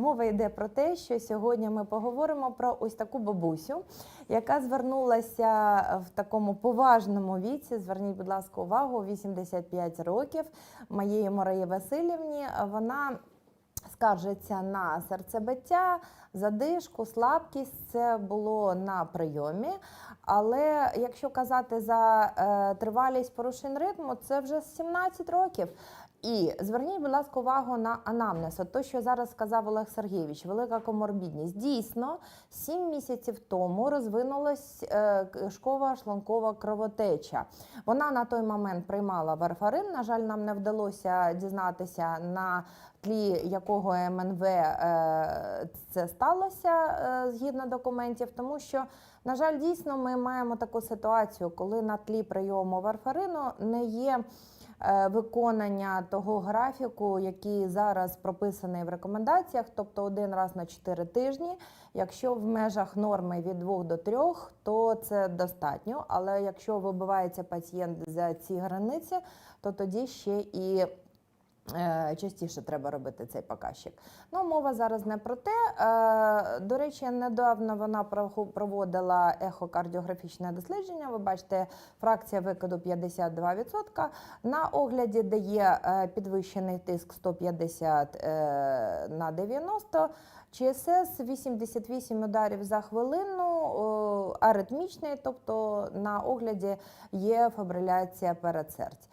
мова йде про те, що сьогодні ми поговоримо про ось таку бабусю, яка звернулася в такому поважному віці. Зверніть, будь ласка, увагу, 85 років моєї Мораї Васильівні. Вона скаржиться на серцебиття, задишку, слабкість. Це було на прийомі. Але якщо казати за е, тривалість порушень ритму, це вже 17 років. І зверніть, будь ласка, увагу на анамнез. От то, що зараз сказав Олег Сергійович, велика коморбідність. Дійсно, 7 місяців тому розвинулась е, кишкова шлункова кровотеча. Вона на той момент приймала варфарин. На жаль, нам не вдалося дізнатися на тлі якого МНВ е, це сталося е, згідно документів, тому що, на жаль, дійсно ми маємо таку ситуацію, коли на тлі прийому варфарину не є виконання того графіку, який зараз прописаний в рекомендаціях, тобто один раз на 4 тижні. Якщо в межах норми від 2 до 3, то це достатньо. Але якщо вибивається пацієнт за ці границі, то тоді ще і Е, Частіше треба робити цей показчик. Ну, мова зараз не про те. Е, До речі, недавно вона проводила ехокардіографічне дослідження. Ви бачите, фракція викиду 52%. На огляді дає е, підвищений тиск 150 е, на 90. ЧСС 88 ударів за хвилину, аритмічний, тобто на огляді є фабриляція передсердь.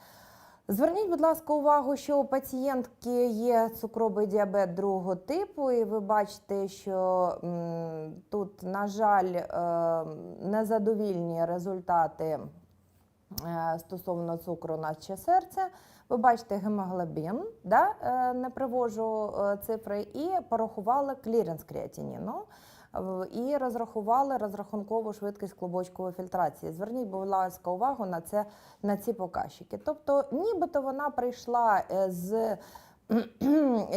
Зверніть, будь ласка, увагу, що у пацієнтки є цукровий діабет другого типу, і ви бачите, що м, тут, на жаль, е, незадовільні результати е, стосовно цукру на чи серця. Ви бачите гемоглобін, да? е, не привожу е, цифри, і порахували кліренс креатиніну. І розрахували розрахункову швидкість клубочкової фільтрації. Зверніть, будь ласка, увагу на це на ці показчики. Тобто, нібито вона прийшла е, з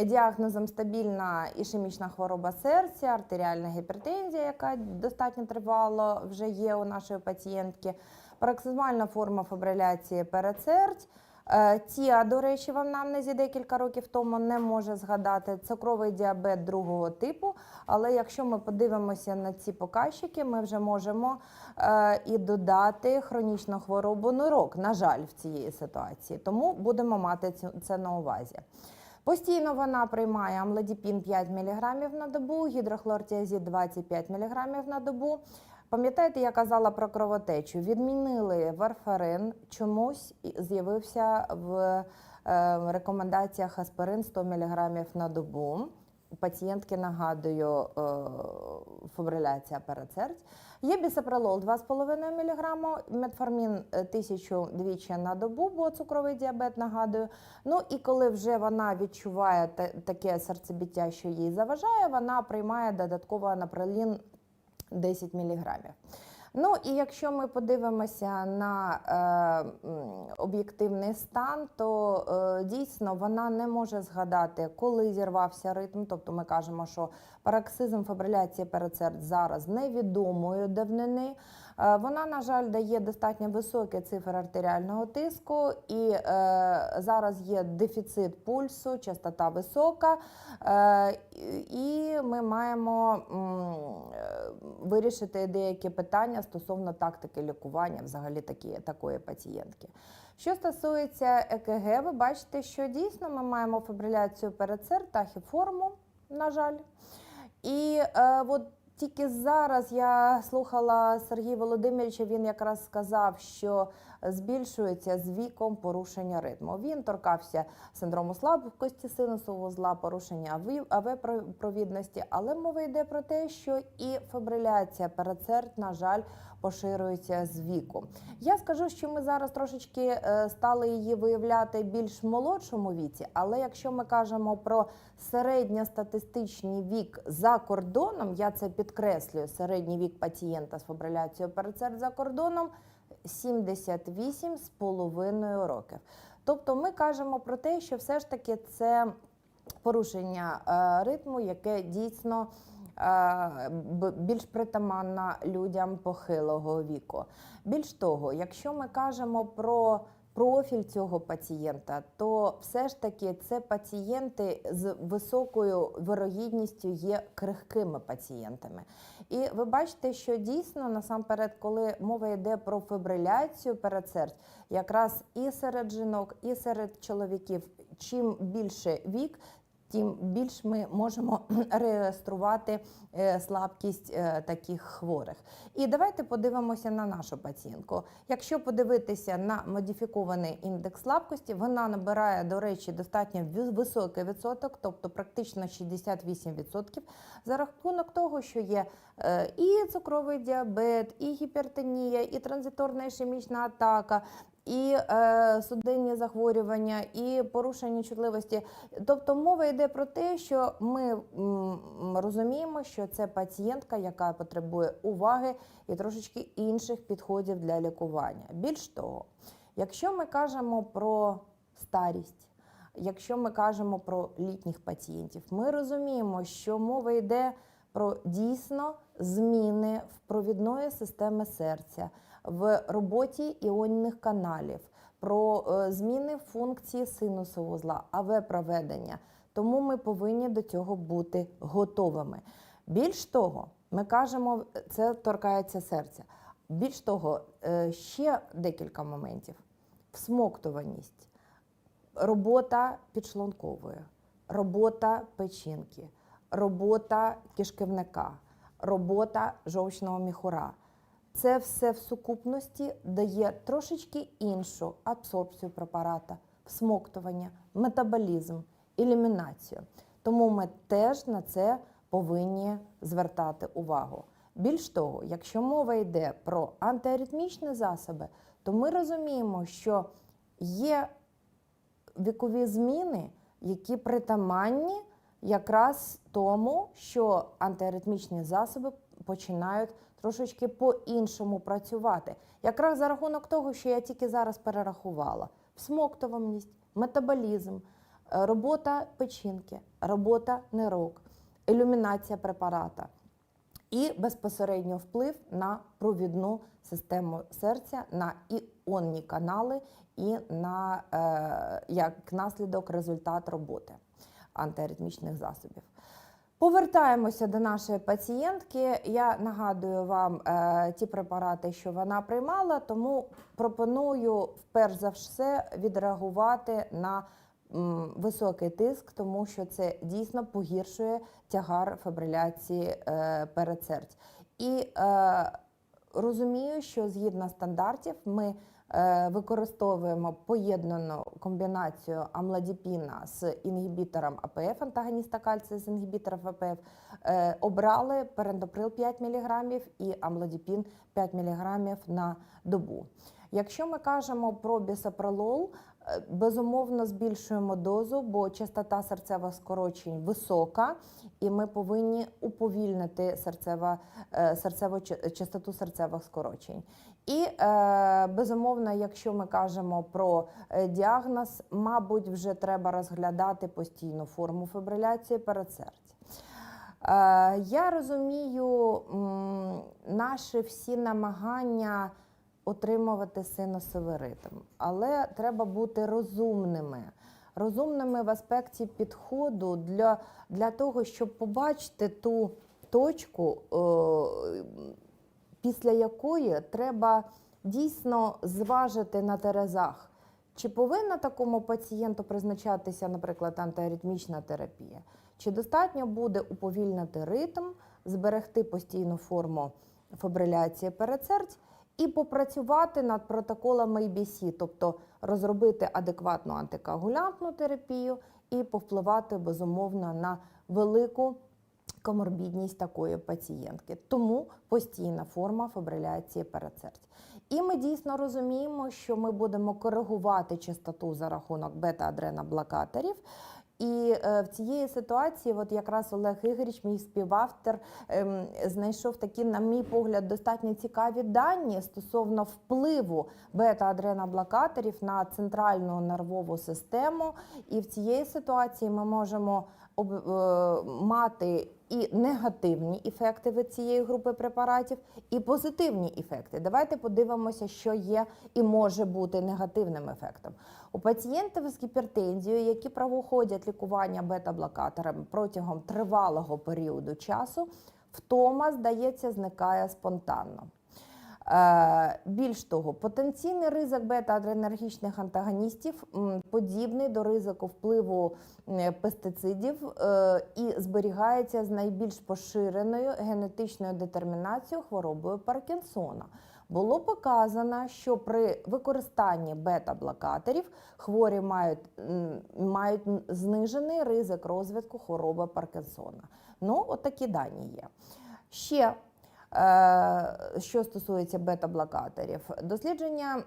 діагнозом стабільна ішемічна хвороба серця, артеріальна гіпертензія, яка достатньо тривало вже є у нашої пацієнтки, пароксизмальна форма фабриляції передсердь. Е, Тіа, до речі, в анамнезі декілька років тому не може згадати цукровий діабет другого типу. Але якщо ми подивимося на ці показчики, ми вже можемо е, і додати хронічну хворобу нирок, на жаль, в цієї ситуації. Тому будемо мати це на увазі. Постійно вона приймає амлодіпін 5 мг на добу, гідрохлортіазід 25 мг на добу. Пам'ятаєте, я казала про кровотечу? Відмінили варфарин, чомусь з'явився в е, рекомендаціях аспирин 100 мг на добу. У пацієнтки нагадую е, фабриляція передсердь. Є бісопролол 2,5 мг, метформін е, 1000 двічі на добу, бо цукровий діабет нагадую. Ну і коли вже вона відчуває таке серцебіття, що їй заважає, вона приймає додатково анапролін 10 мг. Ну і якщо ми подивимося на е, об'єктивний стан, то е, дійсно вона не може згадати, коли зірвався ритм. Тобто ми кажемо, що пароксизм фабриляції передсердь зараз невідомої давнини. Е, Вона, на жаль, дає достатньо високі цифри артеріального тиску, і е, зараз є дефіцит пульсу, частота висока, е, і ми маємо вирішити деякі питання стосовно тактики лікування взагалі такі, такої пацієнтки. Що стосується ЕКГ, ви бачите, що дійсно ми маємо фабриляцію передсердь, тахіформу, на жаль. І е, от тільки зараз я слухала Сергія Володимировича, він якраз сказав, що збільшується з віком порушення ритму. Він торкався синдрому слабкості синусового зла, порушення АВ- АВ-провідності, але мова йде про те, що і фабриляція передсердь, на жаль, поширюється з віку. Я скажу, що ми зараз трошечки е, стали її виявляти більш молодшому віці, але якщо ми кажемо про середньостатистичний вік за кордоном, я це підкреслюю, середній вік пацієнта з фабриляцією передсердь за кордоном 78,5 років. Тобто ми кажемо про те, що все ж таки це порушення е, ритму, яке дійсно е, більш притаманна людям похилого віку. Більш того, якщо ми кажемо про профіль цього пацієнта, то все ж таки це пацієнти з високою вирогідністю є крихкими пацієнтами. І ви бачите, що дійсно насамперед, коли мова йде про фібриляцію передсердь, якраз і серед жінок, і серед чоловіків, чим більше вік, тим більш ми можемо реєструвати е, слабкість е, таких хворих. І давайте подивимося на нашу пацієнтку. Якщо подивитися на модифікований індекс слабкості, вона набирає, до речі, достатньо високий відсоток, тобто практично 68%, за рахунок того, що є е, і цукровий діабет, і гіпертонія, і транзиторна ішемічна атака, і е, судинні захворювання, і порушення чутливості. Тобто мова йде про те, що ми м, розуміємо, що це пацієнтка, яка потребує уваги і трошечки інших підходів для лікування. Більш того, якщо ми кажемо про старість, якщо ми кажемо про літніх пацієнтів, ми розуміємо, що мова йде про дійсно зміни в провідної системи серця, в роботі іонних каналів, про е, зміни функції синусового зла, АВ-проведення. Тому ми повинні до цього бути готовими. Більш того, ми кажемо, це торкається серця. Більш того, е, ще декілька моментів: всмоктуваність, робота підшлункової, робота печінки, робота кишківника, робота жовчного міхура. Це все в сукупності дає трошечки іншу абсорбцію препарата, всмоктування, метаболізм, елімінацію. Тому ми теж на це повинні звертати увагу. Більш того, якщо мова йде про антиаритмічні засоби, то ми розуміємо, що є вікові зміни, які притаманні якраз тому, що антиаритмічні засоби починають трошечки по-іншому працювати. Якраз за рахунок того, що я тільки зараз перерахувала: всмоктуваність, метаболізм, е, робота печінки, робота нирок, ілюмінація препарата і безпосередньо вплив на провідну систему серця, на іонні канали і на е, як наслідок результат роботи антиаритмічних засобів. Повертаємося до нашої пацієнтки. Я нагадую вам е, ті препарати, що вона приймала, тому пропоную перш за все відреагувати на м, високий тиск, тому що це дійсно погіршує тягар фібриляції е, передсердь. І е, розумію, що згідно стандартів ми використовуємо поєднану комбінацію амладіпіна з інгібітором АПФ, антагоніста кальцію з інгібітором АПФ, е, обрали перендоприл 5 мг і амладіпін 5 мг на добу. Якщо ми кажемо про бісопролол, е, безумовно збільшуємо дозу, бо частота серцевих скорочень висока, і ми повинні уповільнити серцева, е, серцеву частоту серцевих скорочень. І е, безумовно, якщо ми кажемо про е, діагноз, мабуть, вже треба розглядати постійну форму фібриляції передсердя. Е, Я розумію наші всі намагання отримувати синусовий ритм, але треба бути розумними. Розумними в аспекті підходу для, для того, щоб побачити ту точку, е, після якої треба дійсно зважити на терезах. Чи повинна такому пацієнту призначатися, наприклад, антиаритмічна терапія? Чи достатньо буде уповільнити ритм, зберегти постійну форму фібриляції передсердь і попрацювати над протоколами ABC, тобто розробити адекватну антикоагулянтну терапію і повпливати безумовно на велику коморбідність такої пацієнтки. Тому постійна форма фібриляції передсердь. І ми дійсно розуміємо, що ми будемо коригувати частоту за рахунок бета-адреноблокаторів. І е, в цієї ситуації, от якраз Олег Ігоріч, мій співавтор, ем, знайшов такі, на мій погляд, достатньо цікаві дані стосовно впливу бета-адреноблокаторів на центральну нервову систему. І в цієї ситуації ми можемо е, мати і негативні ефекти від цієї групи препаратів, і позитивні ефекти. Давайте подивимося, що є і може бути негативним ефектом. У пацієнтів з гіпертензією, які проходять лікування бета-блокаторами протягом тривалого періоду часу, втома, здається, зникає спонтанно. Е, Більш того, потенційний ризик бета-адренергічних антагоністів подібний до ризику впливу пестицидів е, і зберігається з найбільш поширеною генетичною детермінацією хворобою Паркінсона. Було показано, що при використанні бета-блокаторів хворі мають, мають знижений ризик розвитку хвороби Паркінсона. Ну, от такі дані є. Ще Що стосується бета-блокаторів, дослідження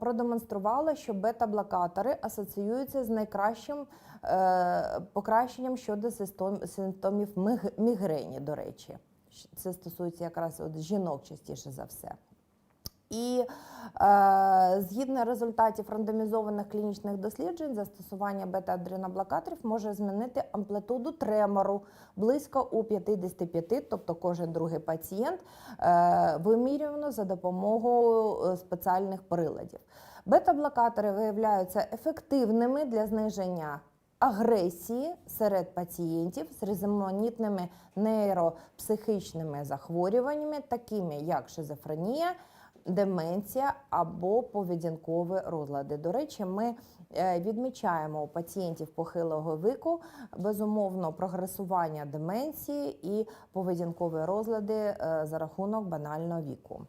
продемонструвало, що бета-блокатори асоціюються з найкращим е, покращенням щодо симптомів мігрені, до речі. Це стосується якраз от жінок частіше за все. І е, згідно результатів рандомізованих клінічних досліджень, застосування бета-адреноблокаторів може змінити амплитуду тремору близько у 55, тобто кожен другий пацієнт, е, вимірювано за допомогою е, спеціальних приладів. Бета-блокатори виявляються ефективними для зниження агресії серед пацієнтів з різноманітними нейропсихічними захворюваннями, такими як шизофренія, деменція або поведінкові розлади. До речі, ми е, відмічаємо у пацієнтів похилого віку безумовно прогресування деменції і поведінкові розлади е, за рахунок банального віку.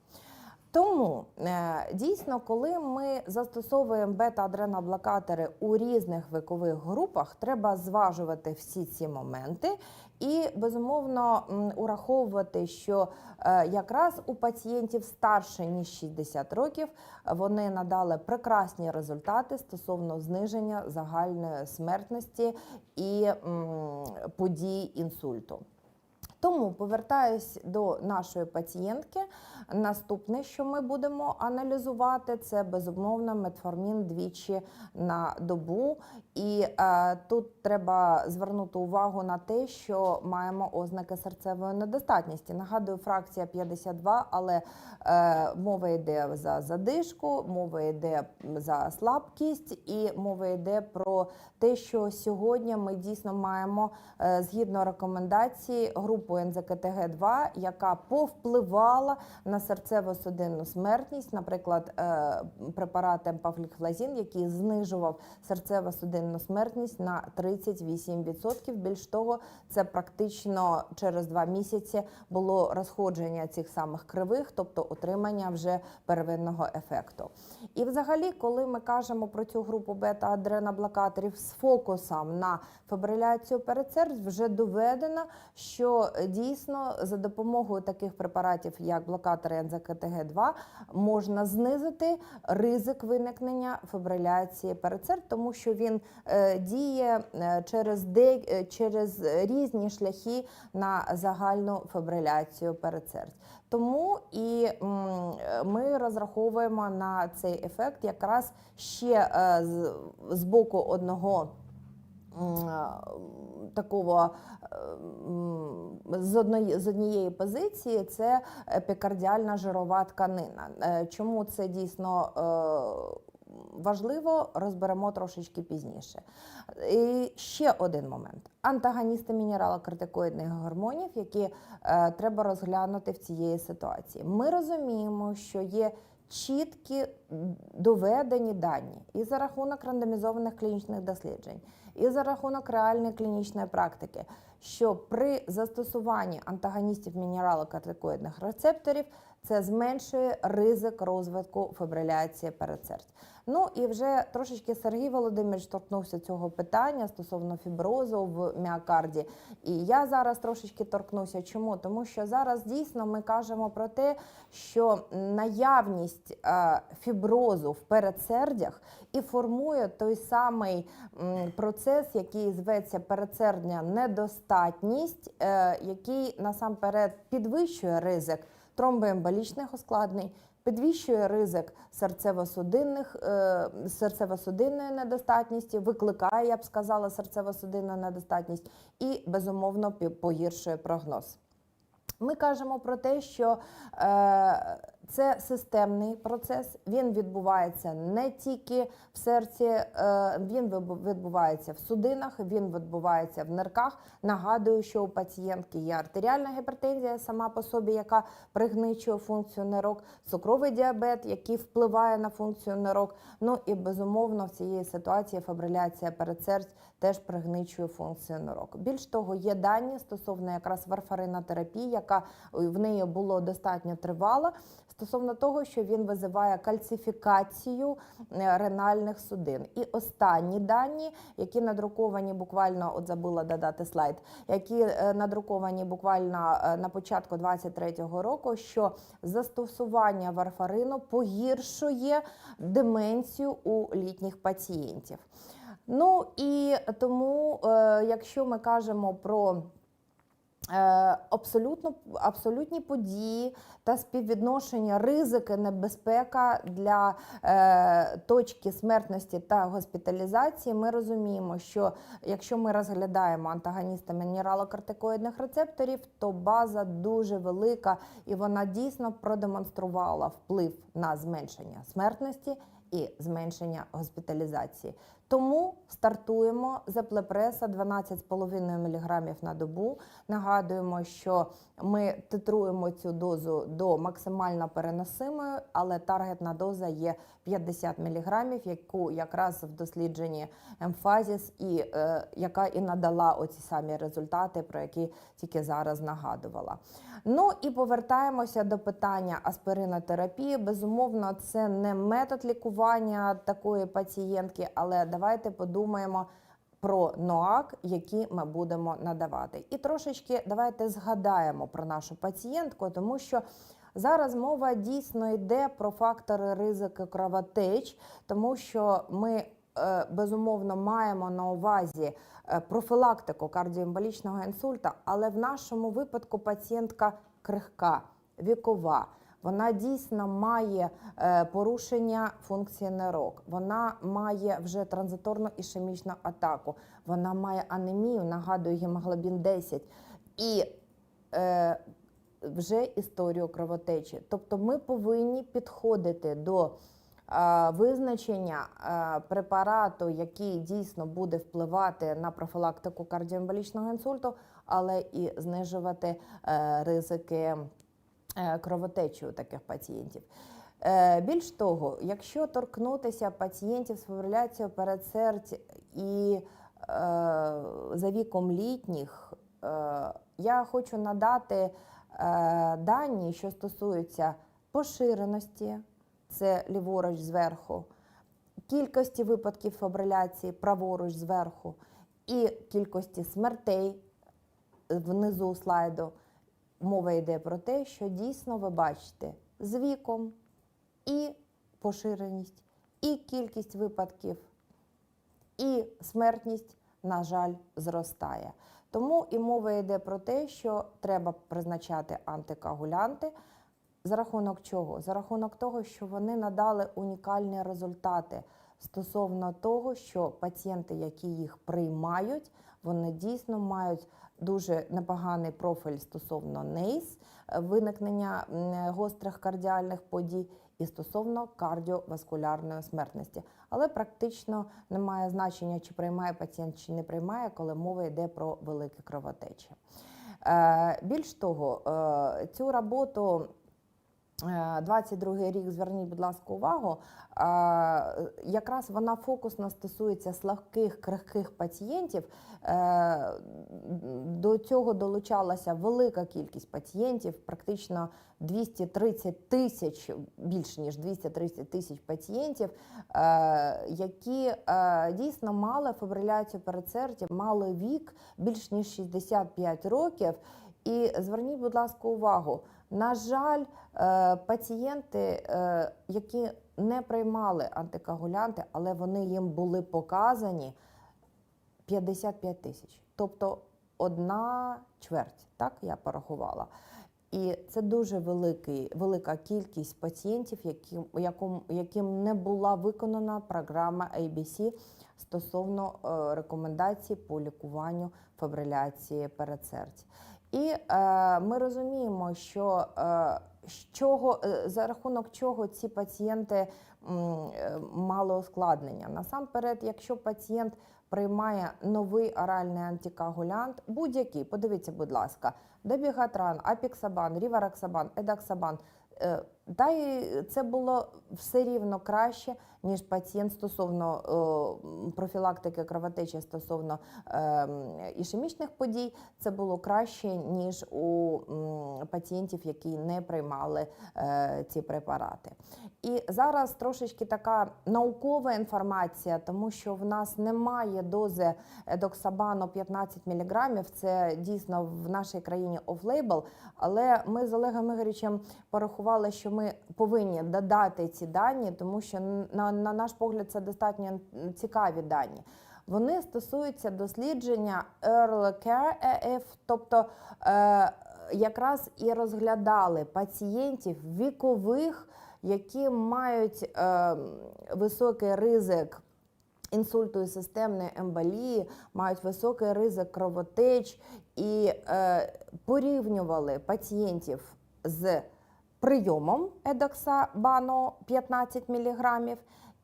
Тому е, дійсно, коли ми застосовуємо бета-адреноблокатори у різних вікових групах, треба зважувати всі ці моменти і безумовно ураховувати, що е, якраз у пацієнтів старше ніж 60 років вони надали прекрасні результати стосовно зниження загальної смертності і подій інсульту. Тому повертаюсь до нашої пацієнтки. Наступне, що ми будемо аналізувати, це безумовно метформін двічі на добу. І е, тут треба звернути увагу на те, що маємо ознаки серцевої недостатності. Нагадую, фракція 52, але е, мова йде за задишку, мова йде за слабкість, і мова йде про те, що сьогодні ми дійсно маємо е, згідно рекомендацій групу НЗКТГ-2, яка повпливала на серцево-судинну смертність, наприклад, е, препарат емпафліхлазін, який знижував серцево-судинну смертність на 38%. Більш того, це практично через два місяці було розходження цих самих кривих, тобто отримання вже первинного ефекту. І взагалі, коли ми кажемо про цю групу бета-адреноблокаторів з фокусом на фібриляцію передсердь, вже доведено, що дійсно за допомогою таких препаратів, як блокатори НЗКТГ-2, можна знизити ризик виникнення фібриляції передсердь, тому що він е, діє е, через, де, е, через різні шляхи на загальну фібриляцію передсердь. Тому і ми розраховуємо на цей ефект якраз ще з, боку одного такого з одної з однієї позиції це епікардіальна жирова тканина. Е, Чому це дійсно е, важливо, розберемо трошечки пізніше. І ще один момент: антагоністи мінералокортикоїдних гормонів, які е, треба розглянути в цієї ситуації. Ми розуміємо, що є чіткі доведені дані і за рахунок рандомізованих клінічних досліджень, і за рахунок реальної клінічної практики, що при застосуванні антагоністів мінералокортикоїдних рецепторів це зменшує ризик розвитку фібриляції передсердь. Ну і вже трошечки Сергій Володимирович торкнувся цього питання стосовно фіброзу в міокарді. І я зараз трошечки торкнуся. Чому? Тому що зараз дійсно ми кажемо про те, що наявність е, фіброзу в передсердях і формує той самий процес, який зветься передсердня недостатність, е, який насамперед підвищує ризик тромбоемболічних ускладнень, підвищує ризик серцево-судинних, е, серцево-судинної недостатності, викликає, я б сказала, серцево-судинну недостатність і, безумовно, погіршує прогноз. Ми кажемо про те, що е, це системний процес. Він відбувається не тільки в серці, е, він відбувається в судинах, він відбувається в нирках. Нагадую, що у пацієнтки є артеріальна гіпертензія сама по собі, яка пригничує функцію нирок, цукровий діабет, який впливає на функцію нирок. Ну і безумовно в цієї ситуації фабриляція передсердь теж пригничує функцію нирок. Більш того, є дані стосовно якраз варфаринотерапії, яка в неї було достатньо тривала. Стосовно того, що він визиває кальцифікацію е, ренальних судин. І останні дані, які надруковані буквально, от забула додати слайд, які е, надруковані буквально е, на початку 23-го року, що застосування варфарину погіршує деменцію у літніх пацієнтів. Ну і тому, якщо ми кажемо про абсолютно, абсолютні події та співвідношення ризики, небезпека для е, точки смертності та госпіталізації, ми розуміємо, що якщо ми розглядаємо антагоніста мінералокортикоїдних рецепторів, то база дуже велика і вона дійсно продемонструвала вплив на зменшення смертності і зменшення госпіталізації. Тому стартуємо з еплепреса 12,5 мг на добу. Нагадуємо, що ми титруємо цю дозу до максимально переносимої, але таргетна доза є 50 мг, яку якраз в дослідженні емфазіс, і е, яка і надала оці самі результати, про які тільки зараз нагадувала. Ну і повертаємося до питання аспиринотерапії. Безумовно, це не метод лікування такої пацієнтки, але давайте подумаємо про НОАК, які ми будемо надавати. І трошечки давайте згадаємо про нашу пацієнтку, тому що. Зараз мова дійсно йде про фактори ризику кровотеч, тому що ми е, безумовно маємо на увазі е, профілактику кардіоемболічного інсульта, але в нашому випадку пацієнтка крихка, вікова. Вона дійсно має е, порушення функції нирок. Вона має вже транзиторну ішемічну атаку. Вона має анемію, нагадую, гемоглобін 10. І е, вже історію кровотечі. Тобто ми повинні підходити до е, визначення е, препарату, який дійсно буде впливати на профілактику кардіоемболічного інсульту, але і знижувати ризики кровотечі у таких пацієнтів. Е, Більш того, якщо торкнутися пацієнтів з фібриляцією передсердь і е, за віком літніх, е, я хочу надати е, дані, що стосуються поширеності, це ліворуч зверху, кількості випадків фібриляції праворуч зверху, і кількості смертей внизу слайду. Мова йде про те, що дійсно ви бачите з віком і поширеність, і кількість випадків, і смертність, на жаль, зростає. Тому і мова йде про те, що треба призначати антикоагулянти. За рахунок чого? За рахунок того, що вони надали унікальні результати стосовно того, що пацієнти, які їх приймають, вони дійсно мають дуже непоганий профіль стосовно НЕЙС, е, виникнення гострих кардіальних подій і стосовно кардіоваскулярної смертності. Але практично немає значення, чи приймає пацієнт, чи не приймає, коли мова йде про великі кровотечі. Е, Більш того, е, цю роботу. Е, 22 рік, зверніть, будь ласка, увагу. е, Якраз вона фокусно стосується слабких крихких пацієнтів. Е, До цього долучалася велика кількість пацієнтів, практично 230 тисяч, більше ніж 230 тисяч пацієнтів, е, які е, дійсно мали фібриляцію передсердя, мали вік більш ніж 65 років. І зверніть, будь ласка, увагу. На жаль, е, пацієнти, е, які не приймали антикоагулянти, але вони їм були показані 55 тисяч. Тобто одна чверть, так я порахувала. І це дуже великий, велика кількість пацієнтів, яким, якому, яким не була виконана програма ABC стосовно е, рекомендацій по лікуванню фібриляції передсердь. І е, ми розуміємо, що е, з чого, е, за рахунок чого ці пацієнти е, мали ускладнення. Насамперед, якщо пацієнт приймає новий оральний антикоагулянт, будь-який, подивіться, будь ласка, дебігатран, апіксабан, рівараксабан, едаксабан. е, Та й це було все рівно краще, ніж пацієнт стосовно е, профілактики кровотечі стосовно е, ішемічних подій. Це було краще, ніж у м, пацієнтів, які не приймали е, ці препарати. І зараз трошечки така наукова інформація, тому що в нас немає дози едоксабану 15 мг. Це дійсно в нашій країні оф-лейбл, але ми з Олегом Ігоревичем порахували, що ми повинні додати ці дані, тому що на, на наш погляд це достатньо цікаві дані. Вони стосуються дослідження Early Care EF, тобто е, якраз і розглядали пацієнтів вікових, які мають е, високий ризик інсульту і системної емболії, мають високий ризик кровотеч і е, порівнювали пацієнтів з прийомом едоксабану 15 мг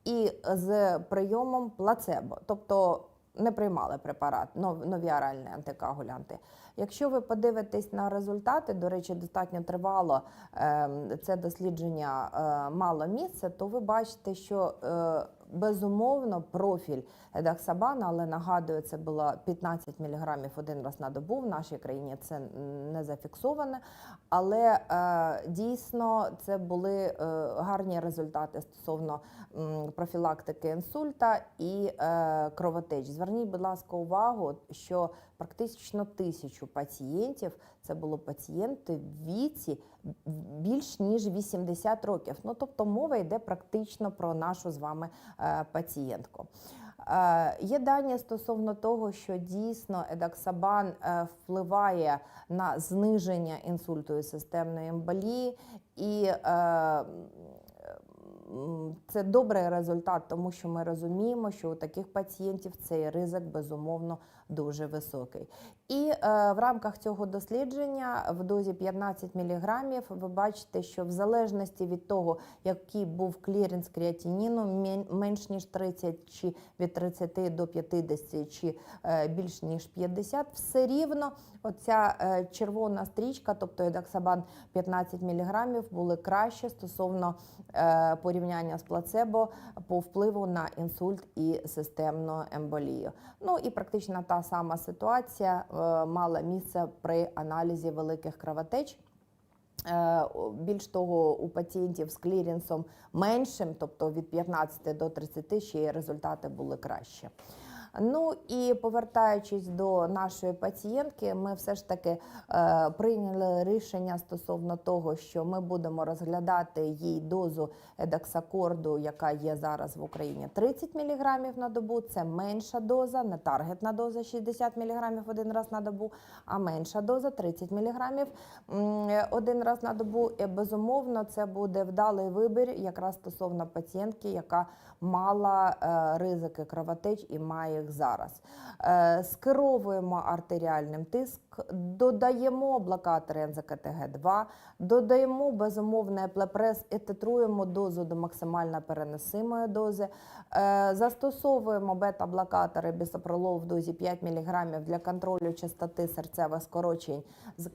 і з прийомом плацебо, тобто не приймали препарат, нові оральні антикоагулянти. Якщо ви подивитесь на результати, до речі, достатньо тривало е, це дослідження е, мало місце, то ви бачите, що е, безумовно профіль едаксабана, але нагадую, це було 15 мг один раз на добу. В нашій країні це не зафіксоване, але е, дійсно це були е, гарні результати стосовно профілактики інсульта і е, кровотеч. Зверніть, будь ласка, увагу, що практично тисячу пацієнтів це було пацієнти в віці більш ніж 80 років. Ну тобто мова йде практично про нашу з вами е, пацієнтку. Е, Є дані стосовно того, що дійсно едаксабан е, впливає на зниження інсульту і системної емболії, і це добрий результат, тому що ми розуміємо, що у таких пацієнтів цей ризик безумовно дуже високий. І е, в рамках цього дослідження в дозі 15 мг ви бачите, що в залежності від того, який був кліренс креатиніну, мен- менш ніж 30 чи від 30 до 50 чи е, більш ніж 50, все рівно оця е, червона стрічка, тобто едаксабан 15 мг, були краще стосовно порівняння з плацебо по впливу на інсульт і системну емболію. Ну і практично та сама ситуація мала місце при аналізі великих кровотеч. Е, Більш того, у пацієнтів з клірінсом меншим, тобто від 15 до 30, ще й результати були краще. Ну і повертаючись до нашої пацієнтки, ми все ж таки е, прийняли рішення стосовно того, що ми будемо розглядати їй дозу едаксакорду, яка є зараз в Україні 30 мг на добу. Це менша доза, не таргетна доза 60 мг один раз на добу, а менша доза 30 мг один раз на добу. І, безумовно, це буде вдалий вибір якраз стосовно пацієнтки, яка мала е, ризики кровотеч і має їх зараз. Е, Скеровуємо артеріальним тиск, додаємо блокатори НЗКТГ-2, додаємо безумовний еплепрес і титруємо дозу до максимально переносимої дози. Е, Застосовуємо бета-блокатори бісопролол в дозі 5 мг для контролю частоти серцевих скорочень,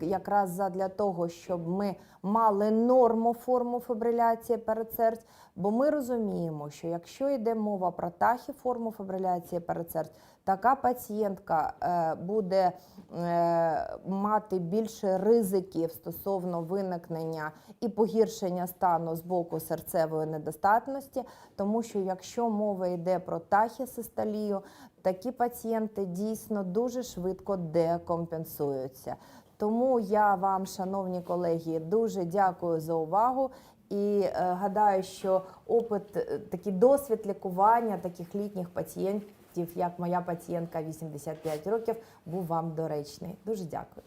якраз для того, щоб ми мали норму форму фібриляції передсердь. Бо ми розуміємо, що якщо йде мова про тахіформу фібриляції передсердь, така пацієнтка е, буде е, мати більше ризиків стосовно виникнення і погіршення стану з боку серцевої недостатності, тому що якщо мова йде про тахісистолію, такі пацієнти дійсно дуже швидко декомпенсуються. Тому я вам, шановні колеги, дуже дякую за увагу. І е, гадаю, що опит, е, такий досвід лікування таких літніх пацієнтів, як моя пацієнтка 85 років, був вам доречний. Дуже дякую.